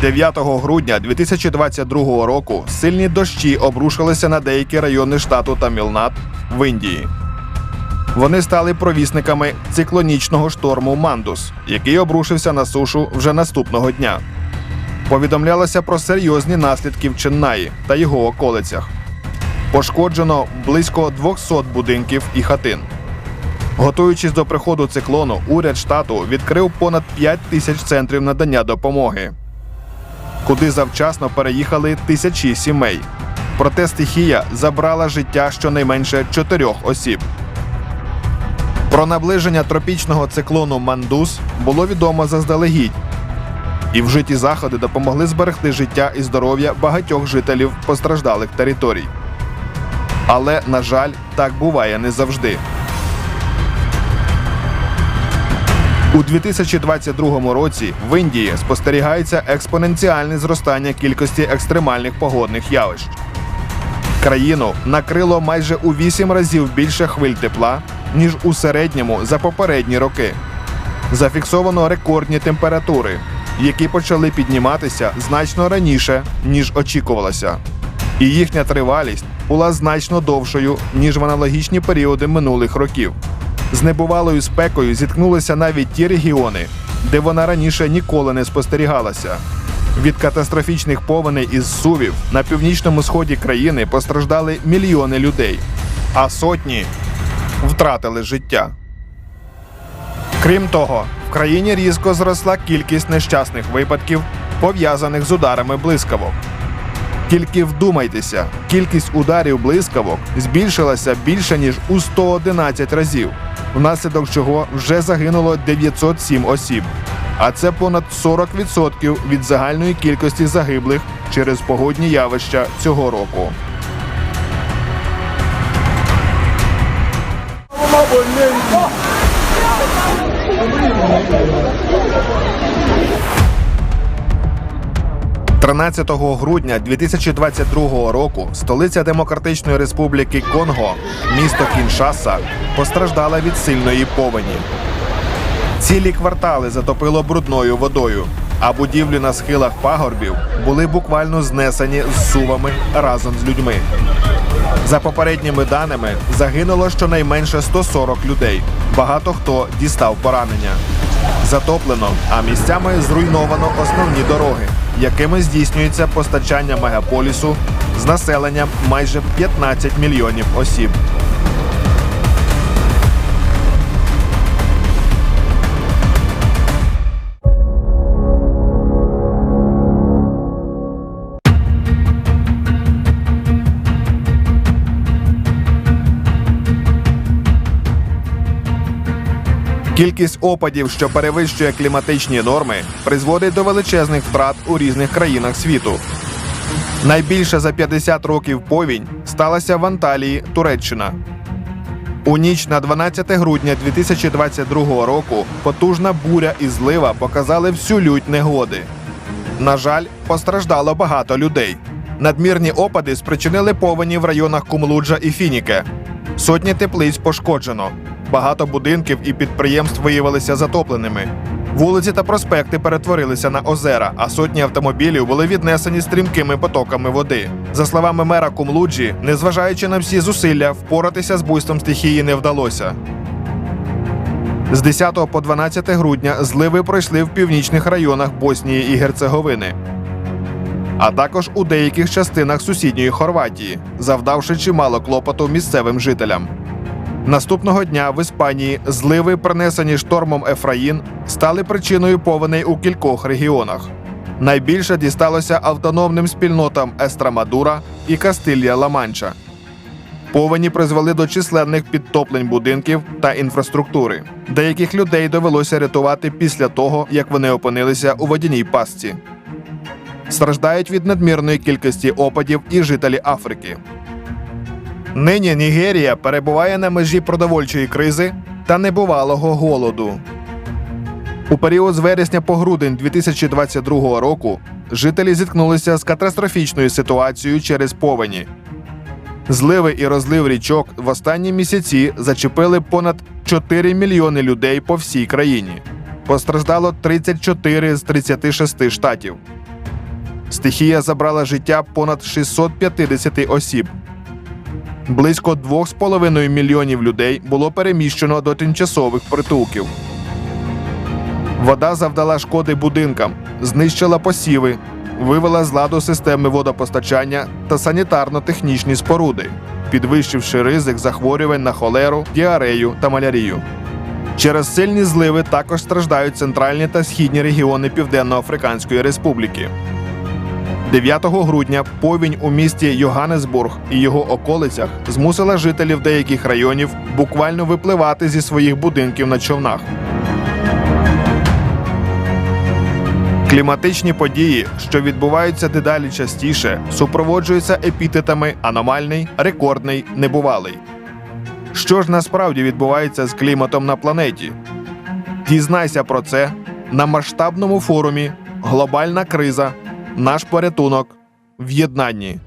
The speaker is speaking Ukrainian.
9 грудня 2022 року сильні дощі обрушилися на деякі райони штату Тамілнад в Індії. Вони стали провісниками циклонічного шторму Мандус, який обрушився на сушу вже наступного дня. Повідомлялося про серйозні наслідки в Ченнаї та його околицях. Пошкоджено близько 200 будинків і хатин. Готуючись до приходу циклону, уряд штату відкрив понад 5 тисяч центрів надання допомоги, куди завчасно переїхали тисячі сімей. Проте стихія забрала життя щонайменше чотирьох осіб. Про наближення тропічного циклону Мандус було відомо заздалегідь, і вжиті заходи допомогли зберегти життя і здоров'я багатьох жителів постраждалих територій. Але, на жаль, так буває не завжди. У 2022 році в Індії спостерігається експоненціальне зростання кількості екстремальних погодних явищ. Країну накрило майже у 8 разів більше хвиль тепла, ніж у середньому за попередні роки. Зафіксовано рекордні температури, які почали підніматися значно раніше, ніж очікувалося. І їхня тривалість була значно довшою, ніж в аналогічні періоди минулих років. З небувалою спекою зіткнулися навіть ті регіони, де вона раніше ніколи не спостерігалася. Від катастрофічних повеней із сувів на північному сході країни постраждали мільйони людей, а сотні втратили життя. Крім того, в країні різко зросла кількість нещасних випадків, пов'язаних з ударами блискавок. Тільки вдумайтеся, кількість ударів блискавок збільшилася більше ніж у 111 разів, внаслідок чого вже загинуло 907 осіб. А це понад 40% від загальної кількості загиблих через погодні явища цього року. – 13 грудня 2022 року столиця Демократичної Республіки Конго, місто Кіншаса, постраждала від сильної повені. Цілі квартали затопило брудною водою, а будівлі на схилах пагорбів були буквально знесені з сувами разом з людьми. За попередніми даними, загинуло щонайменше 140 людей. Багато хто дістав поранення. Затоплено, а місцями зруйновано основні дороги, якими здійснюється постачання мегаполісу з населенням майже 15 мільйонів осіб. Кількість опадів, що перевищує кліматичні норми, призводить до величезних втрат у різних країнах світу. Найбільша за 50 років повінь сталася в Анталії, Туреччина. У ніч на 12 грудня 2022 року потужна буря і злива показали всю лють негоди. На жаль, постраждало багато людей. Надмірні опади спричинили повені в районах Кумлуджа і Фініке. Сотні теплиць пошкоджено. Багато будинків і підприємств виявилися затопленими. Вулиці та проспекти перетворилися на озера, а сотні автомобілів були віднесені стрімкими потоками води. За словами мера Кумлуджі, незважаючи на всі зусилля, впоратися з буйством стихії не вдалося. З 10 по 12 грудня зливи пройшли в північних районах Боснії і Герцеговини, а також у деяких частинах сусідньої Хорватії, завдавши чимало клопоту місцевим жителям. Наступного дня в Іспанії зливи, принесені штормом Ефраїн, стали причиною повеней у кількох регіонах. Найбільше дісталося автономним спільнотам Естрамадура і Кастилья Ла-Манча. Повені призвели до численних підтоплень будинків та інфраструктури. Деяких людей довелося рятувати після того, як вони опинилися у водяній пастці. Страждають від надмірної кількості опадів і жителі Африки. Нині Нігерія перебуває на межі продовольчої кризи та небувалого голоду. У період з вересня по грудень 2022 року жителі зіткнулися з катастрофічною ситуацією через повені. Зливи і розлив річок в останні місяці зачепили понад 4 мільйони людей по всій країні. Постраждало 34 з 36 штатів. Стихія забрала життя понад 650 осіб. Близько 2,5 мільйонів людей було переміщено до тимчасових притулків. Вода завдала шкоди будинкам, знищила посіви, вивела з ладу системи водопостачання та санітарно-технічні споруди, підвищивши ризик захворювань на холеру, діарею та малярію. Через сильні зливи також страждають центральні та східні регіони Південно-Африканської Республіки. 9 грудня повінь у місті Йоганнесбург і його околицях змусила жителів деяких районів буквально випливати зі своїх будинків на човнах. Кліматичні події, що відбуваються дедалі частіше, супроводжуються епітетами аномальний, рекордний, небувалий. Що ж насправді відбувається з кліматом на планеті? Дізнайся про це на масштабному форумі Глобальна криза. Наш порятунок в єднанні.